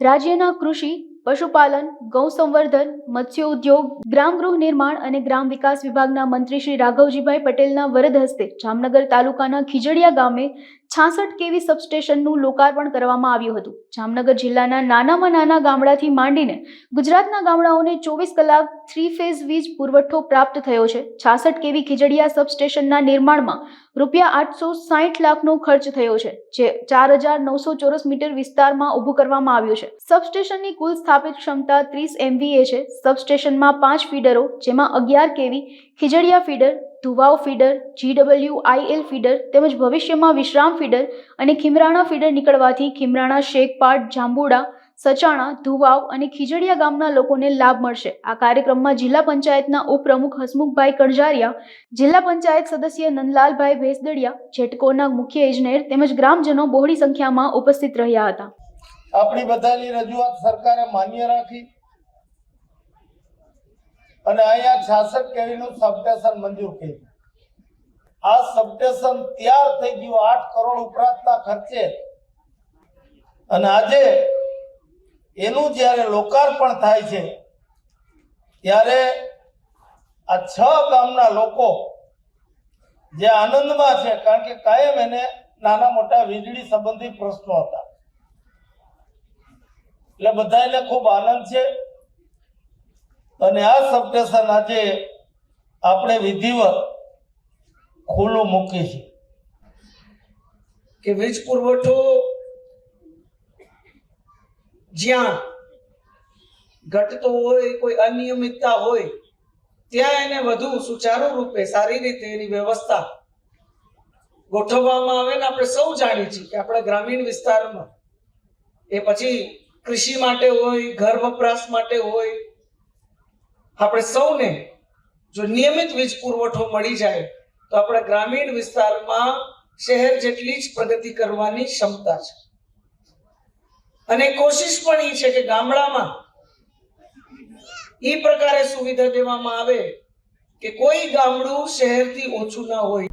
રાજ્યના કૃષિ, પશુપાલન, ગૌ સંવર્ધન, મત્સ્ય ઉદ્યોગ, ગ્રામ ગૃહ નિર્માણ અને ગ્રામ વિકાસ વિભાગના મંત્રી શ્રી રાઘવજીભાઈ પટેલના વરદ હસ્તે જામનગર તાલુકાના ખીજડીયા ગામે છાસઠ કેવી સબસ્ટેશનનું લોકાર્પણ કરવામાં આવ્યું હતું. જામનગર જિલ્લાના નાનામાં નાના ગામડાથી માંડીને ગુજરાતના ગામડાઓને ચોવીસ કલાક થ્રી ફેઝ વીજ પુરવઠો પ્રાપ્ત થયો છે. છાસઠ કેવી ખીજડીયા સબસ્ટેશનના નિર્માણમાં રૂપિયા આઠસો સાહીઠ લાખનો ખર્ચ થયો છે, જે ચાર હજાર નવસો ચોરસ મીટર વિસ્તારમાં ઊભું કરવામાં આવ્યું છે. સબસ્ટેશનની કુલ સ્થાપિત ક્ષમતા ત્રીસ એમવીએ છે. સબસ્ટેશનમાં પાંચ ફીડરો જેમાં અગિયાર KV Khijadiya feeder Dhuvav feeder GW IL feeder તેમજ ભવિષ્યમાં વિશ્રામ ફીડર અને ખીમરાણા ફીડર નીકળવાથી ખીમરાણા શેખપાટ, જાંબુડા, સચાણા ધુવાવ અને ખીજડીયા ગામના લોકોને લાભ મળશે. આ કાર્યક્રમમાં જિલ્લા પંચાયતના ઉપપ્રમુખ હસમુખભાઈ કણઝારિયા જિલ્લા પંચાયત સદસ્ય નંદલાલભાઈ ભેસદડિયા જેટકોના મુખ્ય ઇજનેર તેમજ ગ્રામજનો બહોળી સંખ્યામાં ઉપસ્થિત રહ્યા હતા. આપણી બધાની રજૂઆત સરકારે માન્ય રાખી. અને અહીંયા છાસઠ કેવીનું સબસ્ટેશન મંજૂર કર્યું. આ સબસ્ટેશન તૈયાર થઈ ગયું આઠ કરોડ ઉપરાંતના ખર્ચે. અને આજે એનું જ્યારે લોકાર્પણ થાય છે, ત્યારે આ છ ગામના લોકો જે આનંદમાં છે, કારણ કે કાયમ એને નાના મોટા વીજળી સંબંધી પ્રશ્નો હતા. એટલે બધાને ખૂબ આનંદ છે. અને આ સબસ્ટેશન આજે આપણે વિધિવત ખુલ્લું મૂકી છે કે વીજ પુરવઠો જ્યાં ઘટતો હોય, કોઈ અનિયમિતતા હોય, ત્યાં એને વધુ સુચારુ રૂપે સારી રીતે એની વ્યવસ્થા ગોઠવવામાં આવે ને આપણે સૌ જાણીએ છીએ કે આપણા ગ્રામીણ વિસ્તારમાં એ પછી કૃષિ માટે હોય, ઘર વપરાશ માટે હોય આપણે સૌને જો નિયમિત વીજ પુરવઠો મળી જાય, તો આપણા ગ્રામીણ વિસ્તારમાં શહેર જેટલી જ પ્રગતિ કરવાની ક્ષમતા છે. અને કોશિશ પણ એ છે કે ગામડામાં એ પ્રકારે સુવિધા દેવામાં આવે કે કોઈ ગામડું શહેરથી ઓછું ના હોય.